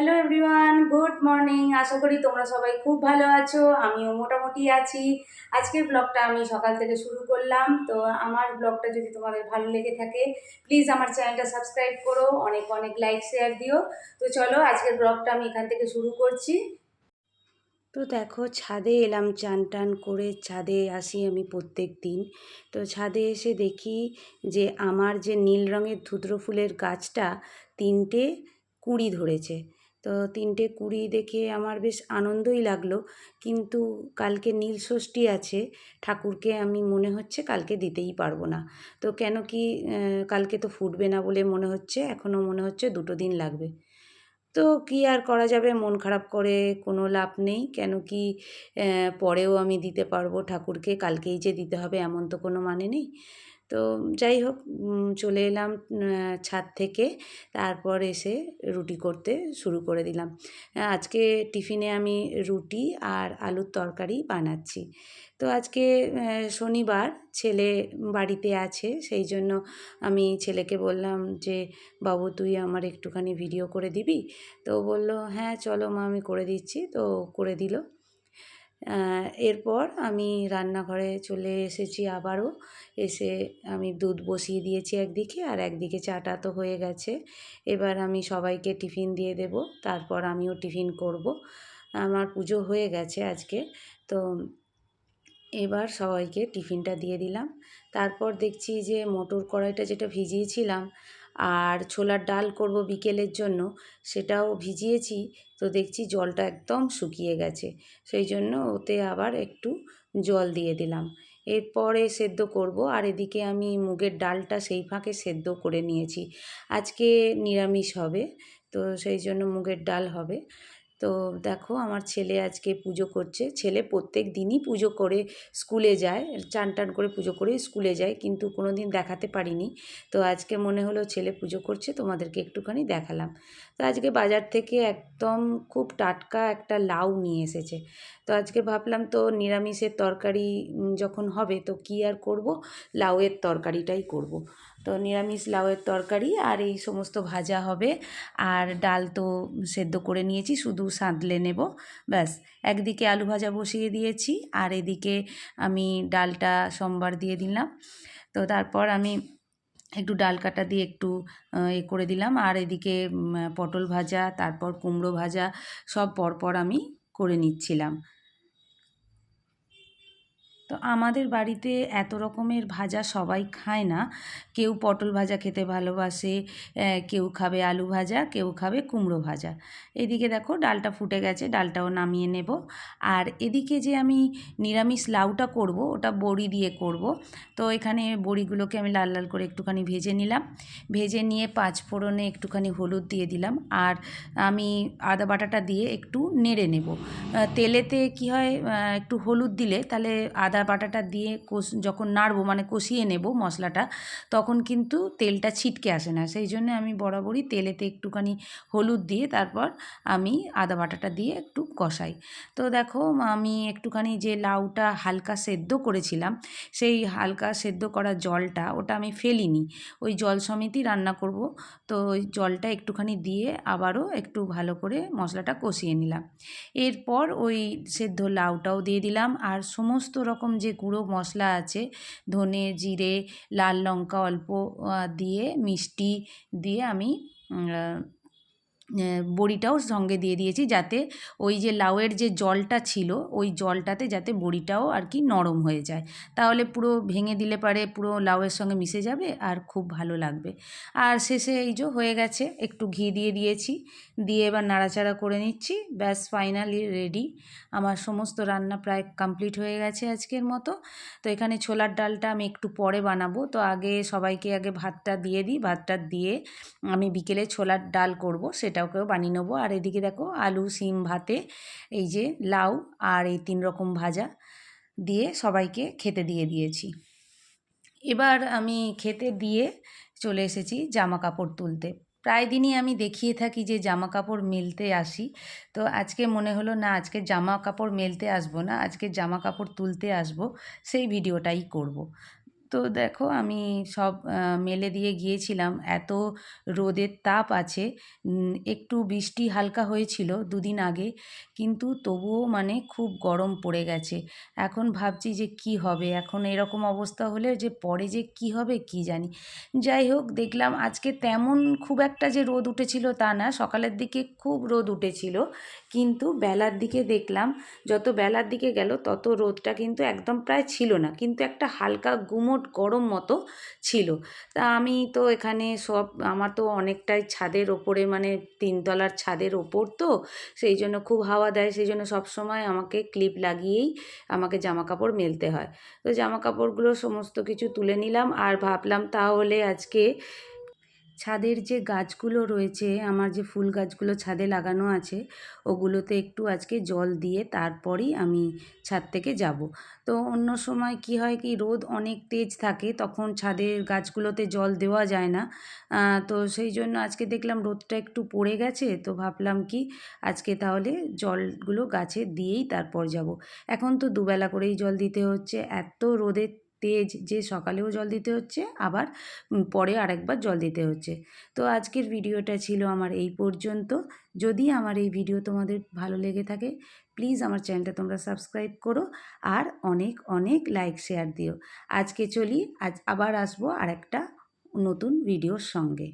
Hello everyone good morning আশা করি তোমরা সবাই খুব ভালো আছো, আমিও মোটামুটি আছি। আজকের ব্লগটা আমি সকাল থেকে শুরু করলাম, তো আমার ব্লগটা যদি তোমাদের ভালো লেগে থাকে প্লিজ আমার চ্যানেলটা সাবস্ক্রাইব করো, অনেক অনেক লাইক শেয়ার দিও। তো চলো আজকের ব্লগটা আমি এখান থেকে শুরু করছি। তো দেখো, ছাদে এলাম চান টান করে, ছাদে আসি আমি প্রত্যেক দিন। তো ছাদে এসে দেখি যে আমার যে নীল রঙের ধুদ্র ফুলের গাছটা তিনটে কুঁড়ি ধরেছে। তো তিনটে কুড়ি দেখে আমার বেশ আনন্দই লাগল। কিন্তু কালকে নীল ষষ্ঠী আছে, ঠাকুরকে আমি মনে হচ্ছে কালকে দিতেই পারব না। তো কেন কি কালকে তো ফুটবে না বলে মনে হচ্ছে, এখনও মনে হচ্ছে দুটো দিন লাগবে। তো কী আর করা যাবে, মন খারাপ করে কোনো লাভ নেই। কেন কি পরেও আমি দিতে পারব ঠাকুরকে, কালকেই যে দিতে হবে এমন তো কোনো মানে নেই। তো যাই হোক চলে এলাম ছাদ থেকে। তারপর এসে রুটি করতে শুরু করে দিলাম। আজকে টিফিনে আমি রুটি আর আলুর তরকারি বানাচ্ছি। তো আজকে শনিবার, ছেলে বাড়িতে আছে। সেই জন্য আমি ছেলেকে বললাম যে, বাবু, তুই আমার একটুখানি ভিডিও করে দিবি? তো বলল হ্যাঁ চলো মা, আমি করে দিচ্ছি। তো করে দিল। এরপর আমি রান্নাঘরে চলে এসেছি আবারও। এসে আমি দুধ বসিয়ে দিয়েছি একদিকে আর একদিকে চাটা তো হয়ে গেছে। এবার আমি সবাইকে টিফিন দিয়ে দেব, তারপর আমিও টিফিন করব। আমার পুজো হয়ে গেছে আজকে, তো এবার সবাইকে টিফিনটা দিয়ে দিলাম। তারপর দেখছি যে মোটর কড়াইটা যেটা ভিজিয়েছিলাম আর ছোলার ডাল করব বিকেলের জন্য, সেটাও ভিজিয়েছি, তো দেখছি জলটা একদম শুকিয়ে গেছে। সেই জন্য ওতে আবার একটু জল দিয়ে দিলাম। এরপরে সেদ্ধ করব, আর এদিকে আমি মুগের ডালটা সেই ফাঁকে সেদ্ধ করে নিয়েছি। আজকে নিরামিষ হবে, তো সেই জন্য মুগের ডাল হবে। তো দেখো আমার ছেলে আজকে পুজো করছে। ছেলে প্রত্যেক দিনই পুজো করে স্কুলে যায়, চান টান করে পুজো করে স্কুলে যায়, কিন্তু কোনো দিন দেখাতে পারিনি। তো আজকে মনে হলো ছেলে পুজো করছে, তোমাদেরকে একটুখানি দেখালাম। তো আজকে বাজার থেকে একদম খুব টাটকা একটা লাউ নিয়ে এসেছে। তো আজকে ভাবলাম তো নিরামিষের তরকারি যখন হবে তো কী আর করব? লাউয়ের তরকারিটাই করব। তো নিরামিষ লাউয়ের তরকারি আর এই সমস্ত ভাজা হবে। আর ডাল তো সেদ্ধ করে নিয়েছি, শুধু সাঁতলে নেব, ব্যাস। একদিকে আলু ভাজা বসিয়ে দিয়েছি, আর এদিকে আমি ডালটা সোমবার দিয়ে দিলাম। তো তারপর আমি একটু ডাল কাটা দিয়ে একটু এ করে দিলাম। আর এদিকে পটল ভাজা, তারপর কুমড়ো ভাজা সব পরপর আমি করে নিচ্ছিলাম। তো আমাদের বাড়িতে এত রকমের ভাজা সবাই খায় না। কেউ পটল ভাজা খেতে ভালোবাসে কেউ খাবে আলু ভাজা, কেউ খাবে কুমড়ো ভাজা। এদিকে দেখো ডালটা ফুটে গেছে, ডালটাও নামিয়ে নেব। আর এদিকে যে আমি নিরামিষ লাউটা করব, ওটা বড়ি দিয়ে করব। তো এখানে বড়িগুলোকে আমি লাল লাল করে একটুখানি ভেজে নিলাম। ভেজে নিয়ে পাঁচ ফোড়নে একটুখানি হলুদ দিয়ে দিলাম। আর আমি আদা বাটাটা দিয়ে একটু নেড়ে নেব। তেলেতে কি হয় একটু হলুদ দিলে তাহলে আদা আদা বাটাটা দিয়ে কষ, যখন নাড়বো মানে কষিয়ে নেব মশলাটা, তখন কিন্তু তেলটা ছিটকে আসে না। সেই জন্য আমি বরাবরই তেলেতে একটুখানি হলুদ দিয়ে তারপর আমি আদা বাটাটা দিয়ে একটু কষাই। তো দেখো, আমি একটুখানি যে লাউটা হালকা সেদ্ধ করেছিলাম, সেই হালকা সেদ্ধ করা জলটা, ওটা আমি ফেলিনি। ওই জল সমেতই রান্না করব। তো ওই জলটা একটুখানি দিয়ে আবারও একটু ভালো করে মশলাটা কষিয়ে নিলাম। এরপর ওই সেদ্ধ লাউটাও দিয়ে দিলাম। আর সমস্ত রকম রকম যে গুঁড়ো মশলা আছে ধনে জিরে লাল লঙ্কা অল্প দিয়ে মিষ্টি দিয়ে আমি বড়িটাও সঙ্গে দিয়ে দিয়েছি যাতে ওই যে লাউয়ের যে জলটা ছিল, ওই জলটাতে যাতে বড়িটাও আর কি নরম হয়ে যায়। তাহলে পুরো ভেঙে দিলে পারে পুরো লাউয়ের সঙ্গে মিশে যাবে আর খুব ভালো লাগবে। আর শেষে এই যে হয়ে গেছে, একটু ঘি দিয়ে দিয়েছি, দিয়ে এবার নাড়াচাড়া করে নিচ্ছি, ব্যাস ফাইনালি রেডি আমার সমস্ত রান্না প্রায় কমপ্লিট হয়ে গেছে আজকের মতো। তো এখানে ছোলার ডালটা আমি একটু পরে বানাবো। তো আগে সবাইকে আগে ভাতটা দিয়ে দিই, ভাতটা দিয়ে আমি বিকেলে ছোলার ডাল করব, সেটা এটাকেও বানিয়ে নেব। আর এদিকে দেখো আলু, সিম, ভাতে, এই যে লাউ আর এই তিন রকম ভাজা দিয়ে সবাইকে খেতে দিয়ে দিয়েছি। এবার আমি খেতে দিয়ে চলে এসেছি জামা কাপড় তুলতে। প্রায় দিনই আমি দেখিয়ে থাকি যে জামা কাপড় মেলতে আসি। তো আজকে মনে হলো, না, আজকে জামা কাপড় মেলতে আসব না, আজকে জামা কাপড় তুলতে আসব, সেই ভিডিওটাই করব। তো দেখো আমি সব মেলে দিয়ে গিয়েছিলাম। এত রোদের তাপ আছে একটু বৃষ্টি হালকা হয়েছিল দুদিন আগে, কিন্তু তবুও মানে খুব গরম পড়ে গেছে। এখন ভাবছি যে কি হবে? এখন এরকম অবস্থা হলে যে পরে যে কি হবে কি জানি। যাই হোক, দেখলাম আজকে তেমন খুব একটা যে রোদ উঠেছিল তা না, সকালের দিকে খুব রোদ উঠেছিল, কিন্তু বেলার দিকে দেখলাম, যত বেলার দিকে গেল তত রোদটা কিন্তু একদম প্রায় ছিল না। কিন্তু একটা হালকা গুমোট গরম মতো ছিল। তা আমি তো এখানে সব, আমার তো অনেকটাই ছাদের ওপরে মানে তিনতলার ছাদের ওপর তো, সেই জন্য খুব হাওয়া দেয়, সেই জন্য সবসময় আমাকে ক্লিপ লাগিয়েই আমাকে জামা কাপড় মেলতে হয়। তো জামা কাপড়গুলো সমস্ত কিছু তুলে নিলাম আর ভাবলাম তাহলে আজকে ছাদের যে গাছগুলো রয়েছে, আমার যে ফুল গাছগুলো ছাদে লাগানো আছে, ওগুলোতে একটু আজকে জল দিয়ে তারপরই আমি ছাদ থেকে যাব। তো অন্য সময় কি হয় কি, রোদ অনেক তেজ থাকে, তখন ছাদের গাছগুলোতে জল দেওয়া যায় না। তো সেই জন্য আজকে দেখলাম রোদটা একটু পড়ে গেছে, তো ভাবলাম কি, আজকে তাহলে জলগুলো গাছে দিয়েই তারপর যাব। এখন তো দুবেলা করেই জল দিতে হচ্ছে, এত রোদের তেজ, যে সকালেও জল দিতে হচ্ছে, আবার পরে আরেকবার জল দিতে হচ্ছে। তো আজকের ভিডিওটা ছিল আমার এই পর্যন্ত। যদি আমার এই ভিডিও তোমাদের ভালো লেগে থাকে, প্লিজ আমার চ্যানেলটা তোমরা সাবস্ক্রাইব করো আর অনেক অনেক লাইক, শেয়ার দিও। আজকে চলি, আজ আবার আসব আর একটা নতুন ভিডিওর সঙ্গে।